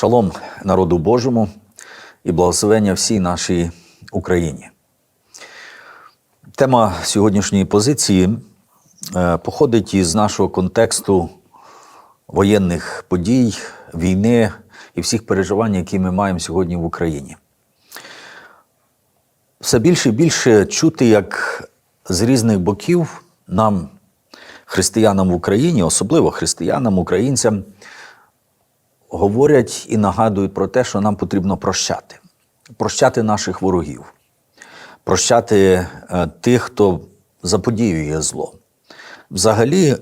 Шалом народу Божому і благословення всій нашій Україні. Тема сьогоднішньої позиції е, походить із нашого контексту воєнних подій, війни і всіх переживань, які ми маємо сьогодні в Україні. Все більше і більше чути, як з різних боків нам, християнам в Україні, особливо християнам, українцям, говорять і нагадують про те, що нам потрібно прощати, прощати наших ворогів, прощати е, тих, хто заподіює зло. Взагалі,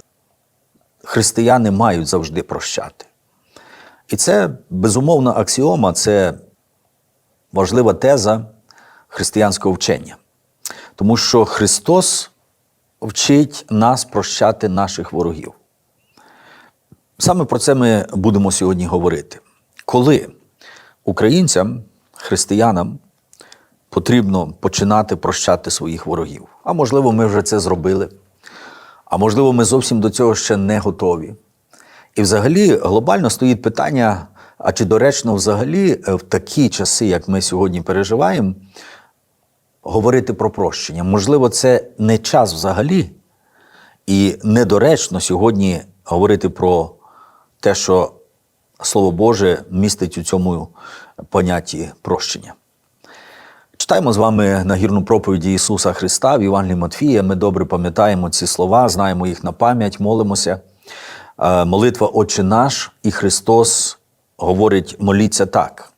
християни мають завжди прощати. І це безумовна аксіома, це важлива теза християнського вчення. Тому що Христос вчить нас прощати наших ворогів. Саме про це ми будемо сьогодні говорити. Коли українцям, християнам потрібно починати прощати своїх ворогів. А можливо, ми вже це зробили, а можливо, ми зовсім до цього ще не готові. І взагалі глобально стоїть питання: а чи доречно взагалі е, в такі часи, як ми сьогодні переживаємо, говорити про прощення? Можливо, це не час взагалі, і недоречно сьогодні говорити про те, що Слово Боже містить у цьому понятті прощення. Читаємо з вами нагірну проповіді Ісуса Христа в Євангелії Матфія. Ми добре пам'ятаємо ці слова, знаємо їх на пам'ять, молимося. Е, Молитва Отче наш і Христос говорить: моліться так: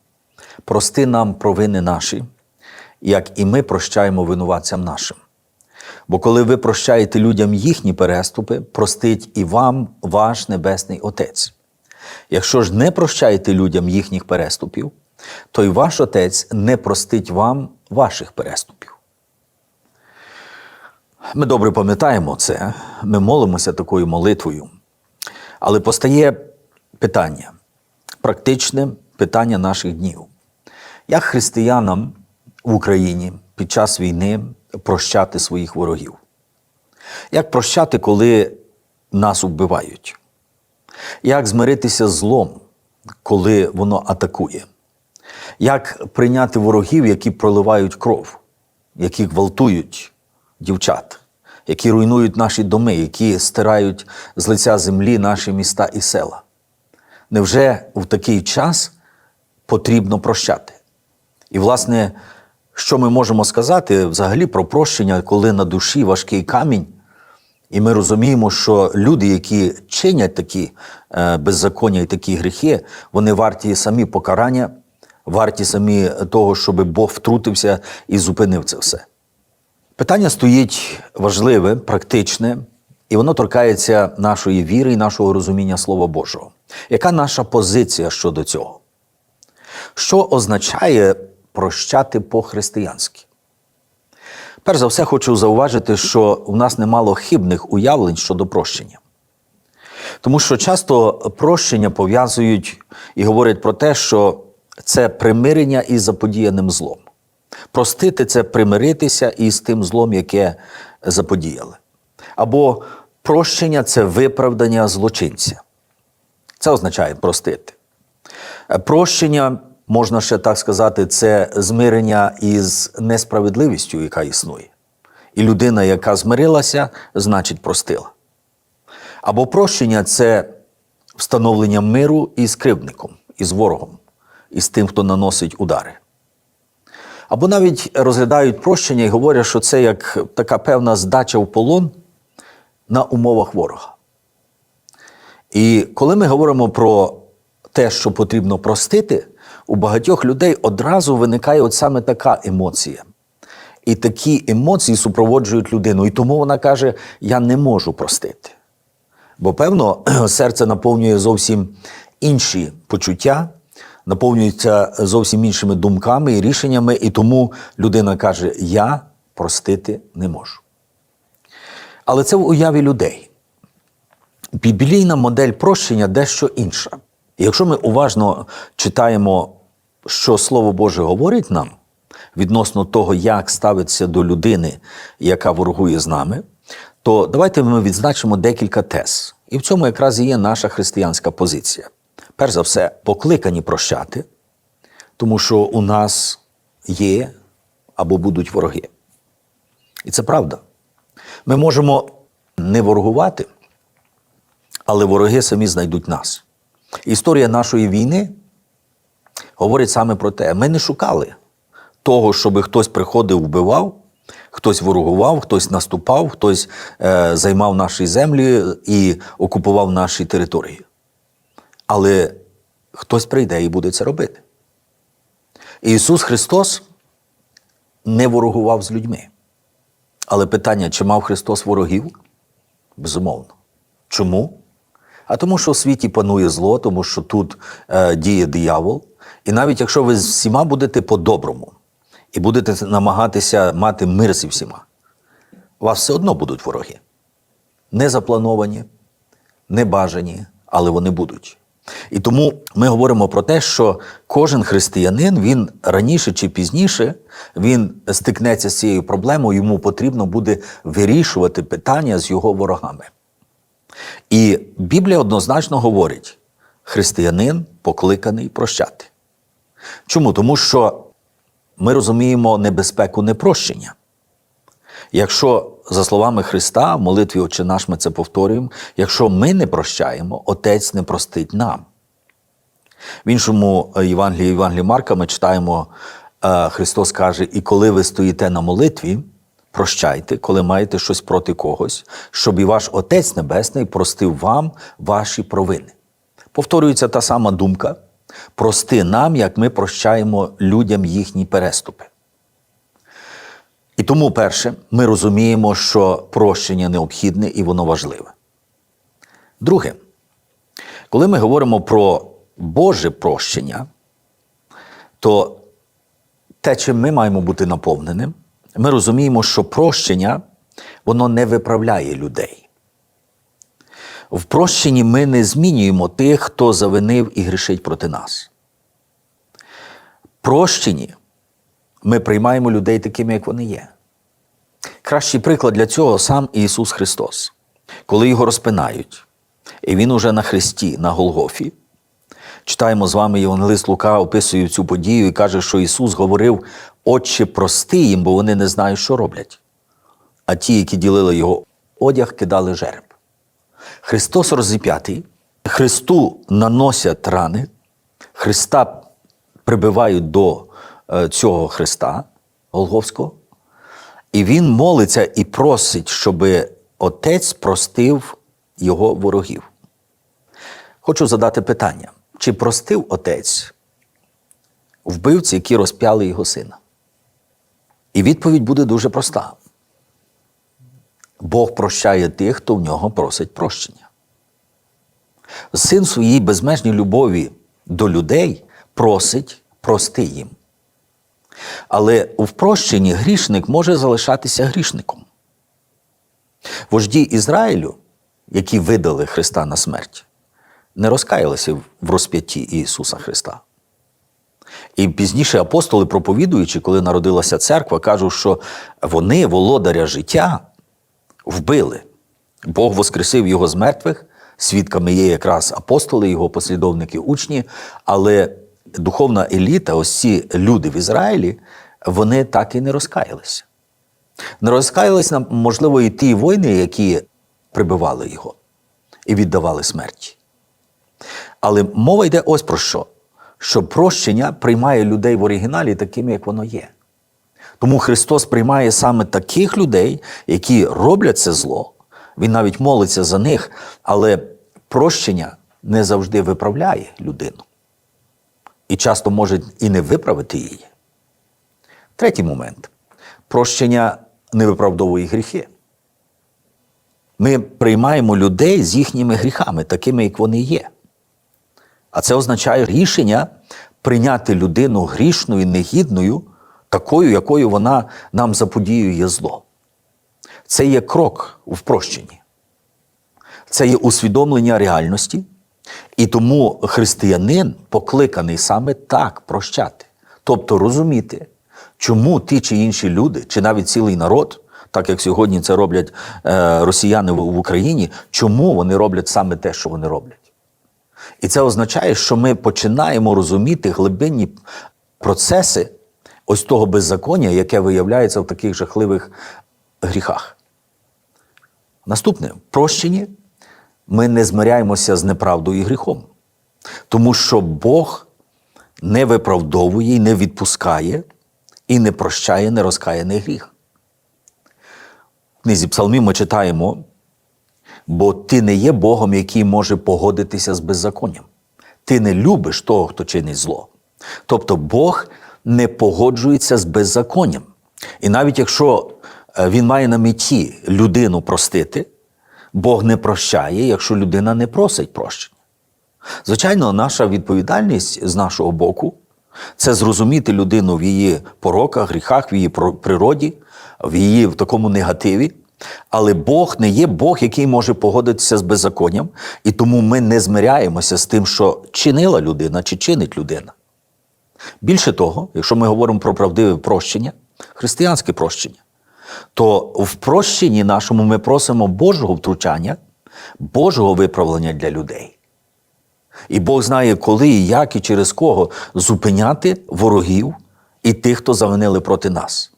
прости нам провини наші, як і ми прощаємо винуватцям нашим. Бо коли ви прощаєте людям їхні переступи, простить і вам ваш Небесний Отець. Якщо ж не прощаєте людям їхніх переступів, то й ваш Отець не простить вам ваших переступів. Ми добре пам'ятаємо це, ми молимося такою молитвою. Але постає питання, практичне питання наших днів. Як християнам в Україні під час війни прощати своїх ворогів? Як прощати, коли нас вбивають? Як змиритися з злом, коли воно атакує? Як прийняти ворогів, які проливають кров, які гвалтують дівчат, які руйнують наші доми, які стирають з лиця землі наші міста і села? Невже в такий час потрібно прощати? І, власне, що ми можемо сказати взагалі про прощення, коли на душі важкий камінь? І ми розуміємо, що люди, які чинять такі е, беззаконня і такі гріхи, вони варті самі покарання, варті самі того, щоб Бог втрутився і зупинив це все. Питання стоїть важливе, практичне, і воно торкається нашої віри і нашого розуміння Слова Божого. Яка наша позиція щодо цього? Що означає прощати по-християнськи? Перш за все, хочу зауважити, що у нас немало хибних уявлень щодо прощення. Тому що часто прощення пов'язують і говорять про те, що це примирення із заподіяним злом. Простити це примиритися із тим злом, яке заподіяли. Або прощення це виправдання злочинця. Це означає простити. Прощення можна ще так сказати, це змирення із несправедливістю, яка існує. І людина, яка змирилася, значить простила. Або прощення це встановлення миру із кривдником, із ворогом, із тим, хто наносить удари. Або навіть розглядають прощення і говорять, що це як така певна здача в полон на умовах ворога. І коли ми говоримо про те, що потрібно простити, у багатьох людей одразу виникає от саме така емоція. І такі емоції супроводжують людину. І тому вона каже: Я не можу простити. Бо, певно, серце наповнює зовсім інші почуття, наповнюється зовсім іншими думками і рішеннями, і тому людина каже: Я простити не можу. Але це в уяві людей. Біблійна модель прощення дещо інша. Якщо ми уважно читаємо, що Слово Боже говорить нам відносно того, як ставиться до людини, яка ворогує з нами, то давайте ми відзначимо декілька тез. І в цьому якраз і є наша християнська позиція. перш за все, покликані прощати, тому що у нас є або будуть вороги. І це правда. Ми можемо не ворогувати, але вороги самі знайдуть нас. Історія нашої війни говорить саме про те, ми не шукали того, щоб хтось приходив, вбивав, хтось ворогував, хтось наступав, хтось е, займав наші землі і окупував наші території. Але хтось прийде і буде це робити. Ісус Христос не ворогував з людьми. Але питання, чи мав Христос ворогів? Безумовно. Чому? А тому, що в світі панує зло, тому що тут е, діє диявол. І навіть якщо ви з всіма будете по-доброму і будете намагатися мати мир зі всіма, у вас все одно будуть вороги. Не заплановані, не бажані, але вони будуть. І тому ми говоримо про те, що кожен християнин, він раніше чи пізніше він стикнеться з цією проблемою, йому потрібно буде вирішувати питання з його ворогами. І Біблія однозначно говорить: християнин покликаний прощати. Чому? Тому що ми розуміємо небезпеку непрощення. Якщо, за словами Христа, в молитві Отче наш ми це повторюємо, якщо ми не прощаємо, Отець не простить нам. В іншому е, Євангелії Євангелії Марка ми читаємо, е, Христос каже: І коли ви стоїте на молитві, прощайте, коли маєте щось проти когось, щоб і ваш Отець Небесний простив вам ваші провини. Повторюється та сама думка: прости нам, як ми прощаємо людям їхні переступи. І тому, перше, ми розуміємо, що прощення необхідне і воно важливе. Друге, коли ми говоримо про Боже прощення, то те, чим ми маємо бути наповненим, ми розуміємо, що прощення воно не виправляє людей. В прощенні ми не змінюємо тих, хто завинив і грішить проти нас. В прощенні ми приймаємо людей такими, як вони є. Кращий приклад для цього сам Ісус Христос. Коли його розпинають, і Він уже на Христі, на Голгофі, читаємо з вами Євангелист Лука, описує цю подію і каже, що Ісус говорив, Отче, прости їм, бо вони не знають, що роблять. А ті, які ділили його одяг, кидали жереб. Христос розіп'ятий, Христу наносять рани, Христа прибивають до е, цього Христа Голговського, і Він молиться і просить, щоб Отець простив його ворогів. Хочу задати питання: чи простив Отець вбивці, які розп'яли його сина? І відповідь буде дуже проста. Бог прощає тих, хто в нього просить прощення. Син своїй безмежній любові до людей просить прости їм. Але у прощенні грішник може залишатися грішником. Вожді Ізраїлю, які видали Христа на смерть, не розкаялися в розп'ятті Ісуса Христа. І пізніше апостоли, проповідуючи, коли народилася церква, кажуть, що вони, володаря життя, вбили. Бог воскресив його з мертвих, свідками є якраз апостоли, його послідовники, учні, але духовна еліта, ось ці люди в Ізраїлі, вони так і не розкаялися. Не розкаялись, можливо, і ті воїни, які прибивали його і віддавали смерті. Але мова йде ось про що: що прощення приймає людей в оригіналі такими, як воно є. Тому Христос приймає саме таких людей, які роблять це зло. Він навіть молиться за них, але прощення не завжди виправляє людину. І часто може і не виправити її. Третій момент прощення не виправдовує гріхи. Ми приймаємо людей з їхніми гріхами, такими, як вони є. А це означає рішення прийняти людину грішною, негідною, такою, якою вона нам заподіює зло. Це є крок в прощенні. Це є усвідомлення реальності. І тому християнин покликаний саме так прощати. Тобто розуміти, чому ті чи інші люди, чи навіть цілий народ, так як сьогодні це роблять е, росіяни в, в Україні, чому вони роблять саме те, що вони роблять. І це означає, що ми починаємо розуміти глибинні процеси ось того беззаконня, яке виявляється в таких жахливих гріхах. Наступне в прощенні ми не змиряємося з неправдою і гріхом, тому що Бог не виправдовує не відпускає і не прощає нерозкаяний гріх. В книзі Псалмів ми читаємо, бо ти не є Богом, який може погодитися з беззаконням. Ти не любиш того, хто чинить зло. Тобто Бог не погоджується з беззаконням. І навіть якщо е, він має на меті людину простити, Бог не прощає, якщо людина не просить прощення. Звичайно, наша відповідальність з нашого боку це зрозуміти людину в її пороках, гріхах, в її природі, в її в такому негативі. Але Бог не є Бог, який може погодитися з беззаконням, і тому ми не змиряємося з тим, що чинила людина чи чинить людина. Більше того, якщо ми говоримо про правдиве прощення, християнське прощення, то в прощенні нашому ми просимо Божого втручання, Божого виправлення для людей. І Бог знає, коли і як, і через кого зупиняти ворогів і тих, хто завинили проти нас.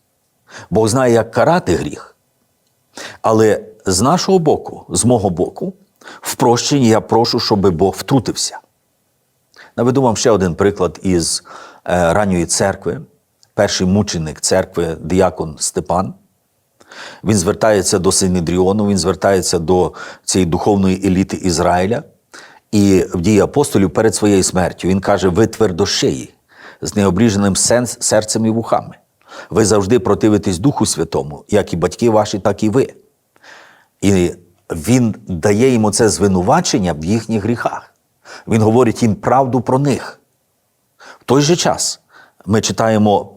Бог знає, як карати гріх. Але з нашого боку, з мого боку, в прощенні я прошу, щоб Бог втрутився. Наведу вам ще один приклад із е, ранньої церкви. Перший мученик церкви, діякон Степан. Він звертається до Синедріону, він звертається до цієї духовної еліти Ізраїля. І в дії апостолів перед своєю смертю він каже: ви твердошиї, з необріженим серцем і вухами. Ви завжди противитесь Духу Святому, як і батьки ваші, так і ви. І він дає йому це звинувачення в їхніх гріхах. Він говорить їм правду про них. В той же час ми читаємо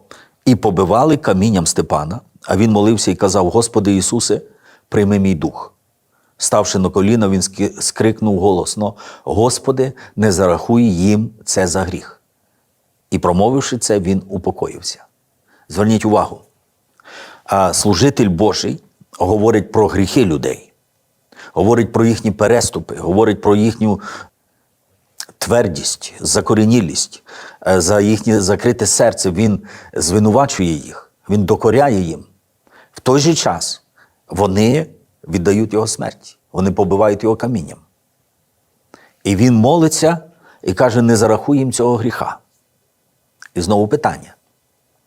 і побивали камінням Степана, а він молився і казав: Господи Ісусе, прийми мій дух. Ставши на коліна, він скрикнув голосно: Господи, не зарахуй їм це за гріх. І промовивши це, він упокоївся. Зверніть увагу, а служитель Божий говорить про гріхи людей, говорить про їхні переступи, говорить про їхню твердість, закорінілість, е, за їхнє закрите серце. Він звинувачує їх, він докоряє їм. В той же час вони віддають його смерті, вони побивають його камінням. І він молиться і каже: не зарахуй їм цього гріха. І знову питання: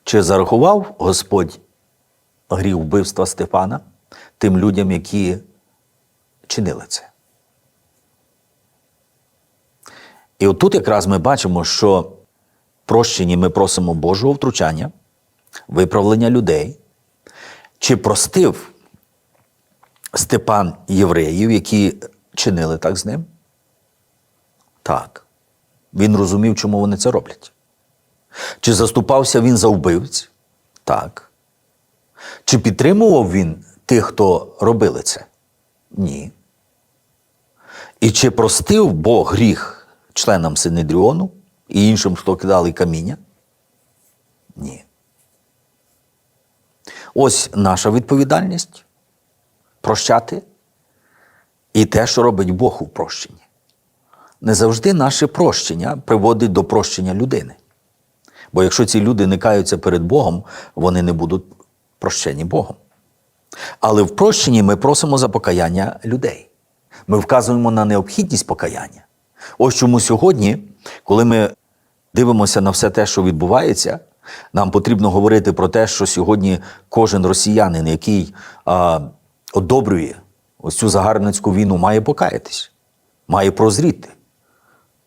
чи зарахував Господь гріх вбивства Стефана тим людям, які чинили це? І отут якраз ми бачимо, що в прощенні ми просимо Божого втручання, виправлення людей. Чи простив Степан євреїв, які чинили так з ним? Так. Він розумів, чому вони це роблять. Чи заступався він за вбивць? Так. Чи підтримував він тих, хто робили це? Ні. І чи простив Бог гріх членам Синедріону і іншим, хто кидали каміння? Ні. Ось наша відповідальність прощати і те, що робить Бог у прощенні. Не завжди наше прощення приводить до прощення людини. Бо якщо ці люди не каються перед Богом, вони не будуть прощені Богом. Але в прощенні ми просимо за покаяння людей. Ми вказуємо на необхідність покаяння. Ось чому сьогодні, коли ми дивимося на все те, що відбувається, нам потрібно говорити про те, що сьогодні кожен росіянин, який а, одобрює ось цю загарбницьку війну, має покаятись, має прозріти,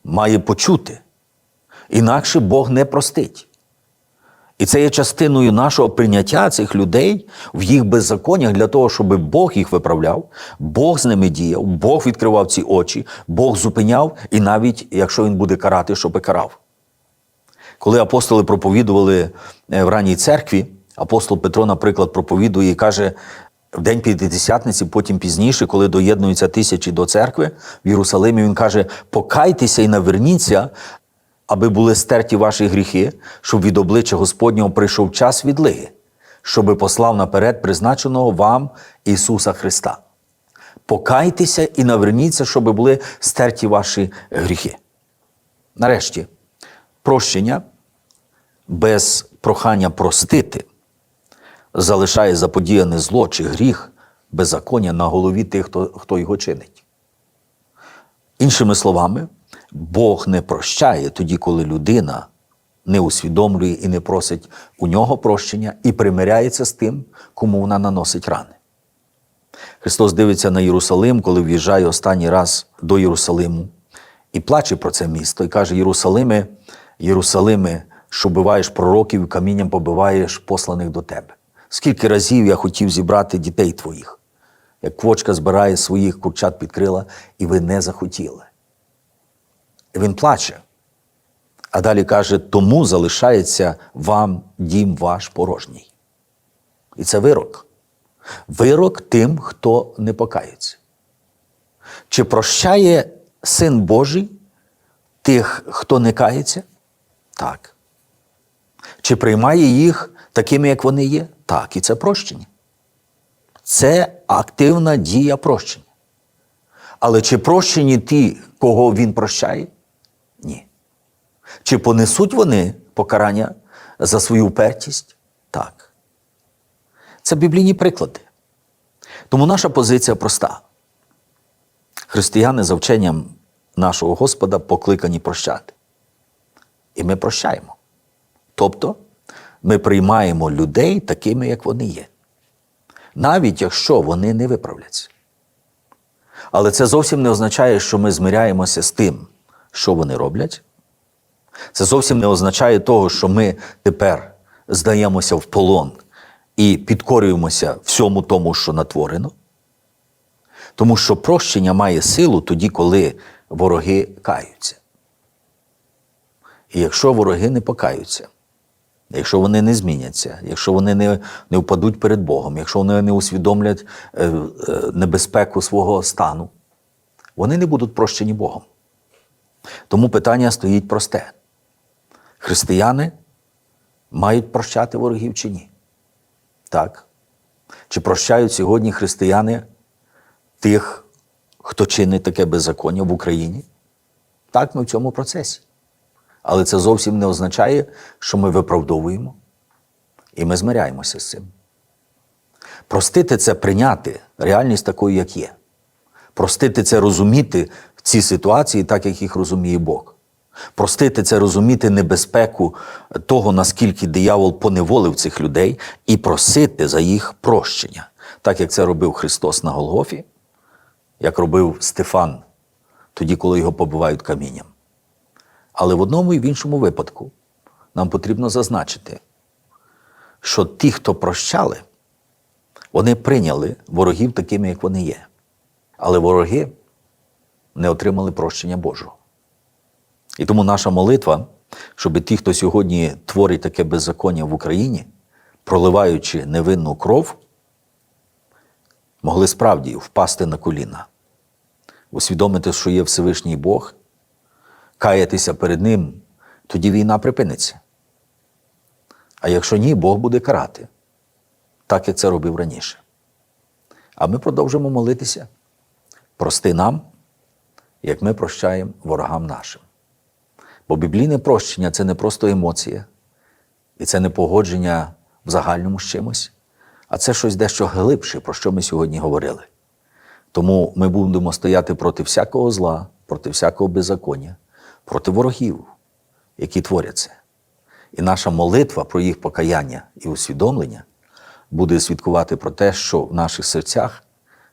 має почути. Інакше Бог не простить. І це є частиною нашого прийняття цих людей в їх беззаконнях для того, щоб Бог їх виправляв, Бог з ними діяв, Бог відкривав ці очі, Бог зупиняв, і навіть якщо він буде карати, щоб карав. Коли апостоли проповідували е, в ранній церкві, апостол Петро, наприклад, проповідує і каже, в день П'ятидесятниці, потім пізніше, коли доєднуються тисячі до церкви в Єрусалимі, він каже: покайтеся і наверніться, аби були стерті ваші гріхи, щоб від обличчя Господнього прийшов час відлиги, щоби послав наперед призначеного вам Ісуса Христа. Покайтеся і наверніться, щоб були стерті ваші гріхи. Нарешті, прощення без прохання простити залишає заподіяне зло чи гріх беззаконня на голові тих, хто, хто його чинить. Іншими словами, Бог не прощає тоді, коли людина не усвідомлює і не просить у нього прощення і примиряється з тим, кому вона наносить рани. Христос дивиться на Єрусалим, коли в'їжджає останній раз до Єрусалиму, і плаче про це місто, і каже: Єрусалиме, Єрусалиме, що биваєш пророків і камінням побиваєш посланих до тебе. Скільки разів я хотів зібрати дітей твоїх, як квочка збирає своїх курчат під крила, і ви не захотіли. Він плаче. А далі каже: тому залишається вам дім ваш порожній. І це вирок. Вирок тим, хто не покається. Чи прощає Син Божий тих, хто не кається? Так. Чи приймає їх такими, як вони є? Так, і це прощення. Це активна дія прощення. Але чи прощені ті, кого він прощає? Чи понесуть вони покарання за свою упертість? Так. Це біблійні приклади. Тому наша позиція проста. Християни за вченням нашого Господа покликані прощати. І ми прощаємо. Тобто ми приймаємо людей такими, як вони є. Навіть якщо вони не виправляться. Але це зовсім не означає, що ми змиряємося з тим, що вони роблять. Це зовсім не означає того, що ми тепер здаємося в полон і підкорюємося всьому тому, що натворено. Тому що прощення має силу тоді, коли вороги каються. І якщо вороги не покаються, якщо вони не зміняться, якщо вони не, не впадуть перед Богом, якщо вони не усвідомлять е, е, небезпеку свого стану, вони не будуть прощені Богом. Тому питання стоїть просте: християни мають прощати ворогів чи ні? Так. Чи прощають сьогодні християни тих, хто чинить таке беззаконня в Україні? Так, ми в цьому процесі. Але це зовсім не означає, що ми виправдовуємо і ми змиряємося з цим. Простити це прийняти реальність такою, як є. Простити це розуміти в ці ситуації, так як їх розуміє Бог. Простити це розуміти небезпеку того, наскільки диявол поневолив цих людей, і просити за їх прощення, так як це робив Христос на Голгофі, як робив Стефан тоді, коли його побивають камінням. Але в одному і в іншому випадку нам потрібно зазначити, що ті, хто прощали, вони прийняли ворогів такими, як вони є. Але вороги не отримали прощення Божого. І тому наша молитва, щоб ті, хто сьогодні творить таке беззаконня в Україні, проливаючи невинну кров, могли справді впасти на коліна, усвідомити, що є Всевишній Бог, каятися перед Ним, тоді війна припиниться. А якщо ні, Бог буде карати, так як це робив раніше. А ми продовжимо молитися. Прости нам, як ми прощаємо ворогам нашим. Бо біблійне прощення це не просто емоція, і це не погодження в загальному з чимось, а це щось дещо глибше, про що ми сьогодні говорили. Тому ми будемо стояти проти всякого зла, проти всякого беззаконня, проти ворогів, які творять це. І наша молитва про їх покаяння і усвідомлення буде свідкувати про те, що в наших серцях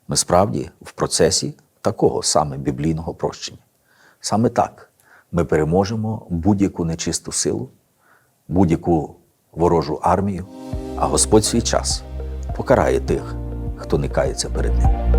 ми справді в процесі такого саме біблійного прощення. Саме так ми переможемо будь-яку нечисту силу, будь-яку ворожу армію, а Господь свій час покарає тих, хто не кається перед ним.